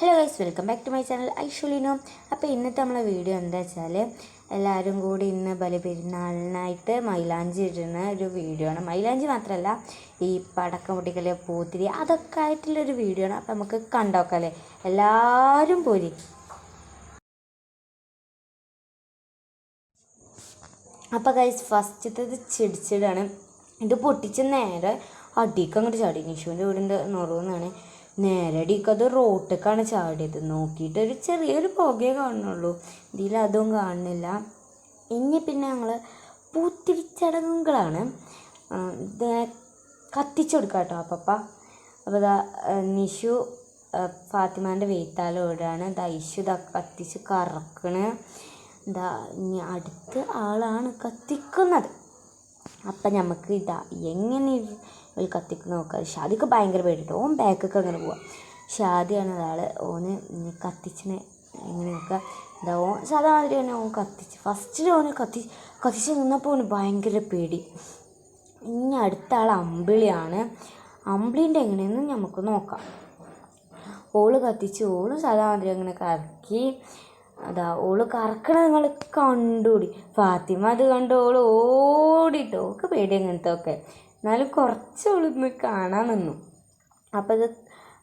Hello guys welcome back to my channel Aishulino അപ്പോൾ ഇന്നത്തെ നമ്മളെ വീഡിയോ എന്താ വെച്ചാൽ എല്ലാവരും കൂടി ഇന്ന് ബലിപെരുന്നാളിനായിട്ട് മൈലാഞ്ചി ഇടുന്ന ഒരു വീഡിയോ ആണ്. മൈലാഞ്ചി മാത്രമല്ല ഈ പടക്കം പൊട്ടിക്കൽ പൂത്തിരി അതൊക്കെ ആയിട്ടുള്ളൊരു വീഡിയോ ആണ്. അപ്പോൾ നമുക്ക് കണ്ടോക്കല്ലേ എല്ലാവരും പോരി. അപ്പോൾ ഗൈസ് ഫസ്റ്റത്തത് ചെടിച്ചിടാണ്. ഇത് പൊട്ടിച്ച് നേരെ അടിക്കങ്ങോട്ട് ചാടി. നിഷുവിന്റെ വീടിന്റെ നുറവെന്നാണ്. നേരെ അടിക്ക് അത് റോട്ടിലേക്കാണ് ചാടിയത്. നോക്കിയിട്ട് ഒരു ചെറിയൊരു പുകയെ കാണുന്നുള്ളൂ. ഇതിൽ അതും കാണുന്നില്ല. ഇനി പിന്നെ ഞങ്ങൾ പൂത്തിരിച്ചടങ്ങുകളാണ്. കത്തിച്ചു കൊടുക്കാം കേട്ടോ അപ്പപ്പ. അപ്പോൾ ഇതാ നിഷു ഫാത്തിമാന്റെ വെയ്ത്താലം ഓടാണ്. ദാ ഇഷു ദാ കത്തിച്ച് കറക്കണ്. ദാ ഇനി അടുത്ത ആളാണ് കത്തിക്കുന്നത്. അപ്പം നമുക്ക് ഇതാ എങ്ങനെ ഇവൾ കത്തിക്കുന്ന നോക്കാം. ഷാദിക്ക് ഭയങ്കര പേടിട്ടോ. ഓൻ ബാക്കൊക്കെ അങ്ങനെ പോവാം. ഷാദിയാണ് ഒരാൾ ഓന് കത്തിച്ചിനെ ഇങ്ങനെ നോക്കുക ഓ ഓൻ സാധാ മാതിരി തന്നെ ഓൻ കത്തിച്ച്. ഫസ്റ്റിൽ ഓന് കത്തി കത്തിച്ച് നിന്നപ്പോൾ ഓന് ഭയങ്കര പേടി. ഇനി അടുത്ത ആൾ അമ്പിളിയാണ്. അമ്പിളീന്റെ എങ്ങനെയെന്ന് നമുക്ക് നോക്കാം. ഓൾ കത്തിച്ച് ഓൾ സാധാരണ അങ്ങനെ കറക്കി അതാ ഓൾ കറക്കണ നിങ്ങൾ കണ്ടുപിടി. ഫാത്തിമ അത് കണ്ട് ഓൾ ഓടിയിട്ട് ഓക്ക് പേടി അങ്ങനത്തെ ഒക്കെ എന്നാലും കുറച്ച് ഓളിന്ന് കാണാൻ നിന്നു. അപ്പം ഇത്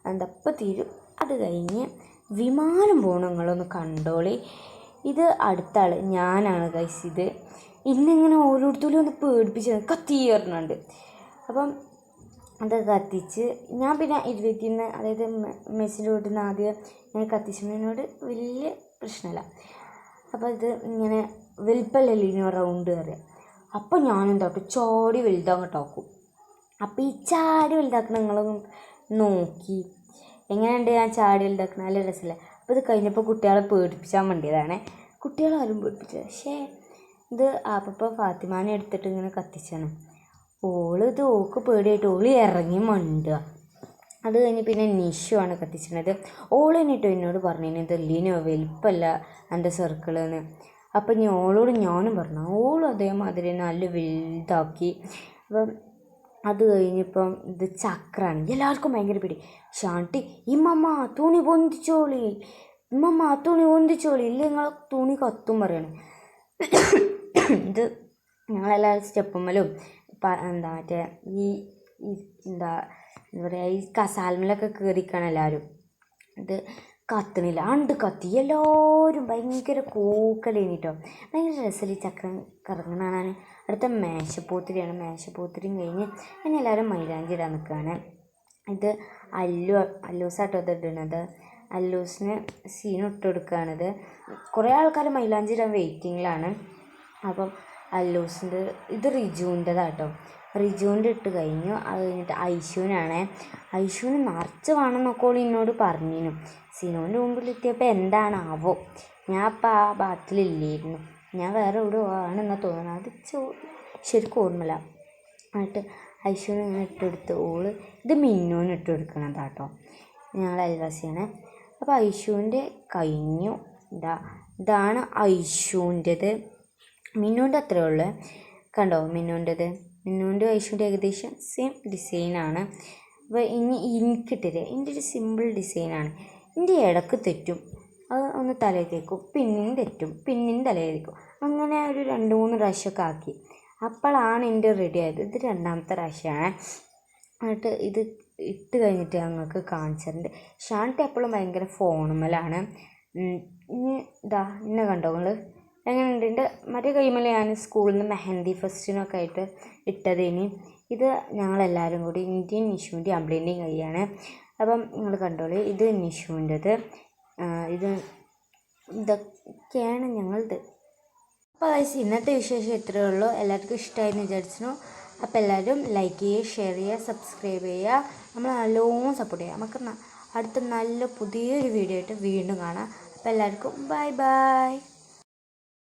എന്താ തീരും. അത് കഴിഞ്ഞ് വിമാനം പോകണം നിങ്ങളൊന്ന് കണ്ടോളി. ഇത് അടുത്ത ആൾ ഞാനാണ് ഗൈസ് ഇത്. ഇന്നിങ്ങനെ ഓരോരുത്തരും ഒന്ന് പേടിപ്പിച്ച് കത്തി പറഞ്ഞുണ്ട്. അപ്പം അത് കത്തിച്ച് ഞാൻ പിന്നെ ഇരുപത്തിന്ന് അതായത് മെസ്സിന്റെ വീട്ടിൽ നിന്ന് ആദ്യം ഞാൻ കത്തിച്ചതിനോട് വലിയ പ്രശ്നമില്ല. അപ്പോൾ ഇത് ഇങ്ങനെ വെൽപ്പല്ലല്ലോ ഇനി റൗണ്ട് കയറുക അപ്പോൾ ഞാനെന്താക്കും ചോടി വലുതാങ്ങോട്ടാക്കും. അപ്പോൾ ഈ ചാടി വലുതാക്കണ നിങ്ങളൊന്ന് നോക്കി. എങ്ങനെയുണ്ട് ഞാൻ ചാടി വലുതാക്കണ? നല്ല രസമല്ലേ അപ്പോൾ ഇത് കഴിഞ്ഞപ്പോൾ കുട്ടികളെ പേടിപ്പിച്ചാൽ വേണ്ടിയതാണേ. കുട്ടികളെ ആരും പേടിപ്പിച്ചത് പക്ഷേ ഇത് ആപ്പപ്പോൾ ഫാത്തിമാനെ എടുത്തിട്ട് ഇങ്ങനെ കത്തിച്ചാണ്. ഓൾ ഇത് ഓക്ക് പേടിയായിട്ട് ഓൾ ഇറങ്ങി മണ്ടുക. അത് കഴിഞ്ഞ് പിന്നെ നിഷു ആണ് കത്തിച്ചിരുന്നത് ഓൾ എന്നിട്ട് എന്നോട് പറഞ്ഞു ഇത് ലീനോ വലിപ്പമല്ല എന്റെ സർക്കിളെന്ന് അപ്പം ഞാൻ ഓളോട് ഞാനും പറഞ്ഞു ഓളും അതേമാതിരി നല്ല വലുതാക്കി. അപ്പം അത് കഴിഞ്ഞിപ്പം ഇത് ചക്രാണ്. എല്ലാവർക്കും ഭയങ്കര പേടി. ഷാട്ടി ഇമ്മമ്മ തുണി പൊന്തിച്ചോളി. ഇമ്മമ്മ തുണി പൊന്തിച്ചോളി. ഇല്ല നിങ്ങൾ തുണി കത്തും പറയണേ. ഇത് ഞങ്ങളെല്ലാ സ്റ്റെപ്പുമ്മലും എന്താ മറ്റേ ഈ എന്താ എന്താ പറയുക ഈ കസാൽമലൊക്കെ കയറിക്കാണ് എല്ലാവരും. ഇത് കത്തണില്ല. അണ്ട് കത്തി. എല്ലാവരും ഭയങ്കര കൂക്കലേനിട്ടോ ഭയങ്കര രസം ഈ ചക്രം കറങ്ങണ കാണാൻ? അടുത്ത മേശപ്പൂത്തിരിയാണ്. മേശപ്പൂത്തിരിയും കഴിഞ്ഞ് പിന്നെ എല്ലാവരും മൈലാഞ്ചി ഇടാൻ നിൽക്കുകയാണ് ഇത് അല്ലു അല്ലൂസാട്ടോ ഇത് ഇടുന്നത് അല്ലൂസിന് സീൻ ഇട്ട് കൊടുക്കുകയാണിത് കുറേ ആൾക്കാർ മൈലാഞ്ചി ഇടാൻ വെയിറ്റിങ്ങിലാണ് അപ്പം അല്ലൂസിന്റെ ഇത് റിജുവിന്റെതാട്ടോ. റിജുവിന്റെ ഇട്ട് കഴിഞ്ഞു. അത് കഴിഞ്ഞിട്ട് ഐശുവിനാണ്. ഐശുവിന് നിറച്ച് വേണമെന്നൊക്കെ ഓൾ എന്നോട് പറഞ്ഞിരുന്നു. സിനുവിന്റെ മുമ്പിൽ എത്തിയപ്പോൾ എന്താണാവോ. ഞാൻ അപ്പം ആ ബാത്തിലില്ലായിരുന്നു ഞാൻ വേറെ എവിടെ ആണെന്നാണ് തോന്നുന്നത്. അത് ചോ ശരിക്കും ഓർമ്മയില്ല. എന്നിട്ട് ഐശുവിന് ഇങ്ങനെ ഇട്ടെടുത്ത് ഓൾ ഇത് മിന്നുവിന് ഇട്ട് കൊടുക്കണതാട്ടോ. ഞങ്ങൾ അയൽവാസിയാണ്. അപ്പോൾ ഐശുവിന്റെ കഴിഞ്ഞു. ഇതാ ഇതാണ് ഐശുവിന്റെത്. മിന്നുവിന്റെ അത്രേ ഉള്ളൂ. കണ്ടോ മിന്നുവിന്റെത്? മിന്നുവിന്റെ ഐശുവിന്റെ ഏകദേശം സെയിം ഡിസൈനാണ് അപ്പോൾ ഇനി എനിക്കിട്ടില്ലേ എന്റെ ഒരു സിമ്പിൾ ഡിസൈനാണ് എന്റെ ഇടയ്ക്ക് തെറ്റും. അത് ഒന്ന് തലയിൽ തേക്കും. പിന്നെയും തെറ്റും. പിന്നെയും തലയിൽ തേക്കും. അങ്ങനെ ഒരു രണ്ട് മൂന്ന് പ്രാവശ്യമൊക്കെ ആക്കി. അപ്പോഴാണ് എന്റെ റെഡി ആയത്. ഇത് രണ്ടാമത്തെ പ്രാവശ്യമാണ്. എന്നിട്ട് ഇത് ഇട്ട് കഴിഞ്ഞിട്ട് ഞങ്ങൾക്ക് കാണിച്ചിട്ടുണ്ട്. ഷാൻട്ടി എപ്പോഴും ഭയങ്കര ഫോണുമ്മലാണ്. ഇനി ഇതാ ഇന്നെ കണ്ടോ നിങ്ങൾ എങ്ങനെയുണ്ട്? എന്റെ മറ്റേ കൈമല ഞാൻ സ്കൂളിൽ നിന്ന് മെഹന്തി ഫെസ്റ്റിനൊക്കെ ആയിട്ട് ഇട്ടതിനി. ഇത് ഞങ്ങളെല്ലാവരും കൂടി ഇന്ത്യൻ നിഷുവിന്റെയും അമ്പിളിന്റെയും കൈയാണ് അപ്പം നിങ്ങൾ കണ്ടോളൂ ഇത് നിഷുവിന്റെത് ഇത് ഇതൊക്കെയാണ് ഞങ്ങളത്. അപ്പോൾ ഗൈസ് ഇന്നത്തെ വിശേഷം ഇത്രയേ ഉള്ളൂ. എല്ലാവർക്കും ഇഷ്ടമായെന്ന് വിചാരിച്ചു അപ്പോൾ എല്ലാവരും ലൈക്ക് ചെയ്യുക ഷെയർ ചെയ്യുക സബ്സ്ക്രൈബ് ചെയ്യുക. നമ്മൾ നല്ലോണം സപ്പോർട്ട് ചെയ്യുക. നമുക്ക് അടുത്ത നല്ല പുതിയൊരു വീഡിയോ ആയിട്ട് വീണ്ടും കാണാം. അപ്പോൾ എല്ലാവർക്കും ബൈ ബൈ